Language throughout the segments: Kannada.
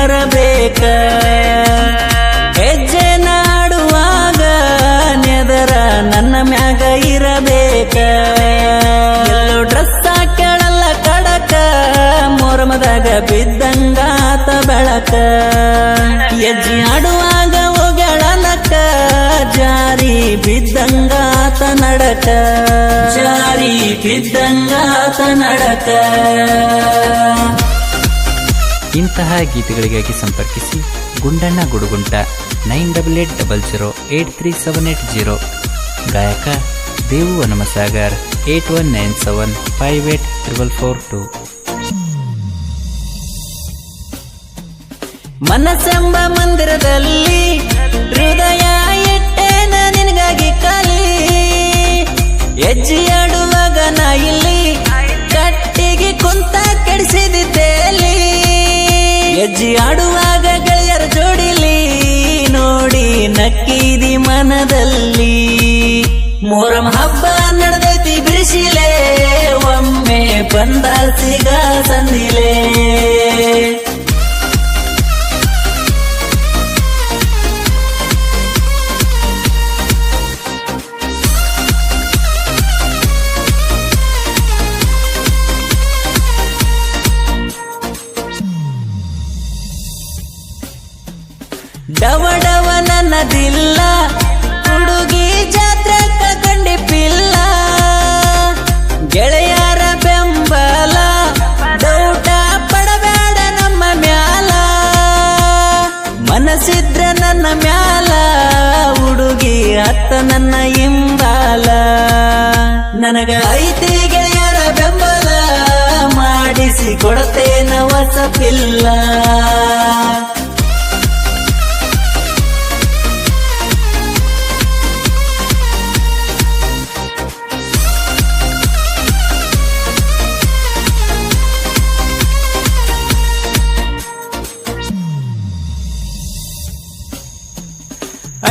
ಬರಬೇಕ ಹೆಜ್ಜೆ ನಾಡುವಾಗ ನೆದರ ನನ್ನ ಮ್ಯಾಗ ಇರಬೇಕ ಡ್ರೆಸ್ ಕೇಳಲ್ಲ ಕಡಕ, ಮೊರಮದಾಗ ಬಿದ್ದಂಗಾತ ಬೆಳಕ. ಹೆಜ್ಜೆ ಆಡುವಾಗ ಒಗಳನಕ ಜಾರಿ ಬಿದ್ದಂಗಾತ ನಡಕ. ಜಾರಿ ಬಿದ್ದಂಗಾತ ನಡಕ. ಇಂತಹ ಗೀತೆಗಳಿಗಾಗಿ ಸಂಪರ್ಕಿಸಿ Gundanna Gudugunta nine double eight double zero eight three seven eight zero. ಗಾಯಕ Devu Hanumasagar eight one nine seven five eight triple four two. ಮನಸ್ಸೆಂಬ ಮಂದಿರದಲ್ಲಿ ಹೃದಯ ಇಟ್ಟೇನ ನಿನಗಾಗಿ ಕಲಿ ಹೆಜ್ಜೆಯಾಡುವಾಗ ಹೆಜ್ಜೆ ಆಡುವಾಗ ಗೆಳೆಯರ ಜೋಡಿಲಿ ನೋಡಿ ನಕ್ಕಿದಿ ಮನದಲ್ಲಿ. ಮೊರಂ ಹಬ್ಬ ನಡೆದೈತಿ ಬಿಡಿಸಿಲೆ ಒಮ್ಮೆ ಬಂದ ಸಿಗ ಡವ ನನ್ನದಿಲ್ಲ, ಹುಡುಗಿ ಜಾತ್ರೆ ಕಂಡಿ ಪಿಲ್ಲ ಗೆಳೆಯರ ಬೆಂಬಲ, ದೌಟ ಪಡಬೇಡ ನಮ್ಮ ಮ್ಯಾಲ. ಮನಸ್ಸಿದ್ರ ನನ್ನ ಮ್ಯಾಲ, ಹುಡುಗಿ ಅತ್ತ ನನ್ನ ಇಂಬಾಲ ನನಗ ಐತಿ ಗೆಳೆಯರ ಬೆಂಬಲ, ಮಾಡಿಸಿ ಕೊಡತೇನ ವಸಪಿಲ್ಲ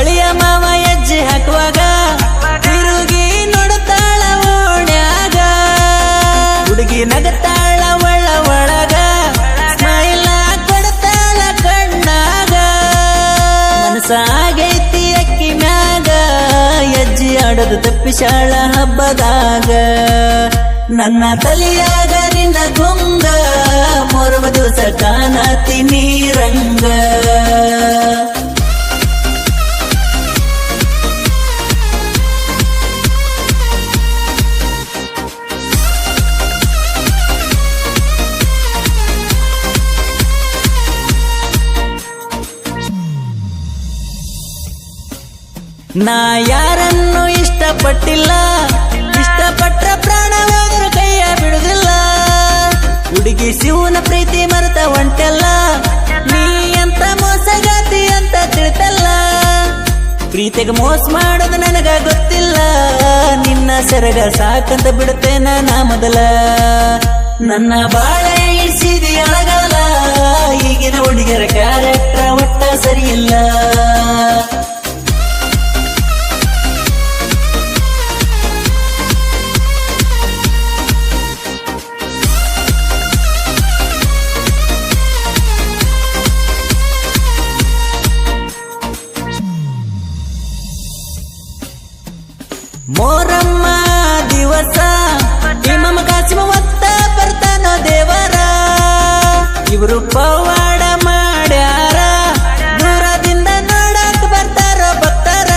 ಅಳಿಯ ಮಾವ ಹೆಜ್ಜೆ ಹಾಕುವಾಗ ತಿರುಗಿ ನೋಡುತ್ತಾಳ ಓಣ್ಯಾಗ. ಹುಡುಗಿ ನಗತಾಳ ಒಳ ಒಳಗ, ಸ್ಮೈಲ ಕೊಡ್ತಾಳ ಕಣ್ಣಾಗ. ಮನಸಾಗೈತಿ ಅಕ್ಕಿ ಮ್ಯಾಗ, ಹೆಜ್ಜೆ ಆಡೋದು ತಪ್ಪಿಸಾಳ ಹಬ್ಬದಾಗ. ನನ್ನ ತಲೆಯಾಗ ನಿನ್ನ ಗುಂಗ ನಾ ಯಾರನ್ನು ಇಷ್ಟಪಟ್ಟಿಲ್ಲ ಇಷ್ಟಪಟ್ಟ ಪ್ರಾಣ ಹೋದರೂ ಕೈಯ ಬಿಡುದಿಲ್ಲ ಹುಡುಗಿ ಶಿವನ ಪ್ರೀತಿ ಮರೆತ ಹೊಂಟೆಲ್ಲ ನೀ ಅಂತ ಮೋಸಗಾತಿ ಅಂತ ತಿಳಿತಲ್ಲ. ಪ್ರೀತಿಗೆ ಮೋಸ ಮಾಡೋದು ನನಗ ಗೊತ್ತಿಲ್ಲ, ನಿನ್ನ ಸೆರಗ ಸಾಕಂತ ಬಿಡುತ್ತೇನ ನಾ ಮೊದಲ. ನನ್ನ ಬಾಳೆ ಇಳಿಸಿದಿ ಮೋರಮ್ಮ ದಿವಸ. ಇಮಮ ಕಾಸಿಮ ಒತ್ತ ಬರ್ತಾನೋ ದೇವರ. ಇವರು ಪವಾಡ ಮಾಡ್ಯಾರ. ದೂರದಿಂದ ನೋಡಕ್ ಬರ್ತಾರ ಭಕ್ತರ.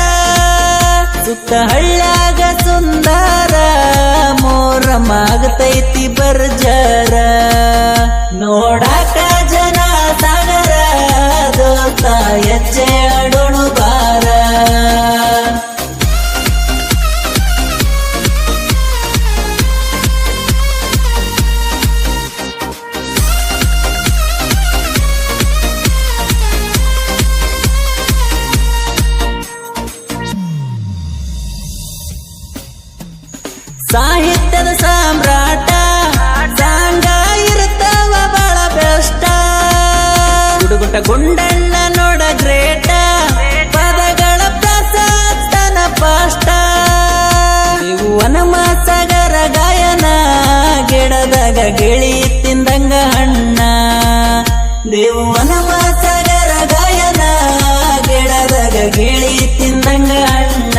ಸುತ್ತ ಹಳ್ಳಾಗ ಸುಂದರ ಮೋರಮ್ಮ ಆಗತೈತಿ ಬರ್ಜರ. ಸಾಹಿತ್ಯದ ಸಾಮ್ರಾಟ ಸಾಂಗ ಇರುತ್ತವ ಬಹಳ ಬೆಸ್ಟ ಗುಡುಗುಟ ಗುಂಡಣ್ಣ ನೋಡ ಗ್ರೇಟ, ಪದಗಳ ಪ್ರಸಾದನ ಪಾಷ್ಟ. ನೀವು ವನಮಾಸಗರ ಗಾಯನ, ಗಿಡದಾಗ ಗಿಳಿ ತಿಂದಂಗ ಹಣ್ಣ ನೀವು ವನಮಾಸಗರ ಗಾಯನ, ಗಿಡದಾಗ ಗಿಳಿ ತಿಂದಂಗ ಹಣ್ಣ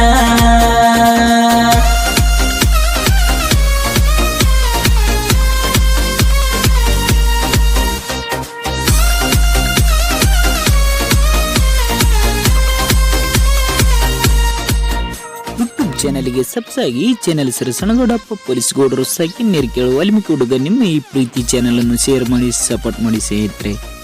ಸಬ್ಸಾಗಿ ಈ ಚಾನೆಲ್ ಹೆಸರು ಸಣ್ಣಗೌಡಪ್ಪ ಪೊಲೀಸ್ ಗೌಡರು ಸಾಕಿ ಕೇಳುವ ವಾಲ್ಮೀಕಿ ಹುಡುಗ. ನಿಮ್ಮ ಈ ಪ್ರೀತಿ ಚಾನಲನ್ನು ಶೇರ್ ಮಾಡಿ ಸಪೋರ್ಟ್ ಮಾಡಿ ಸ್ನೇಹಿತರೆ.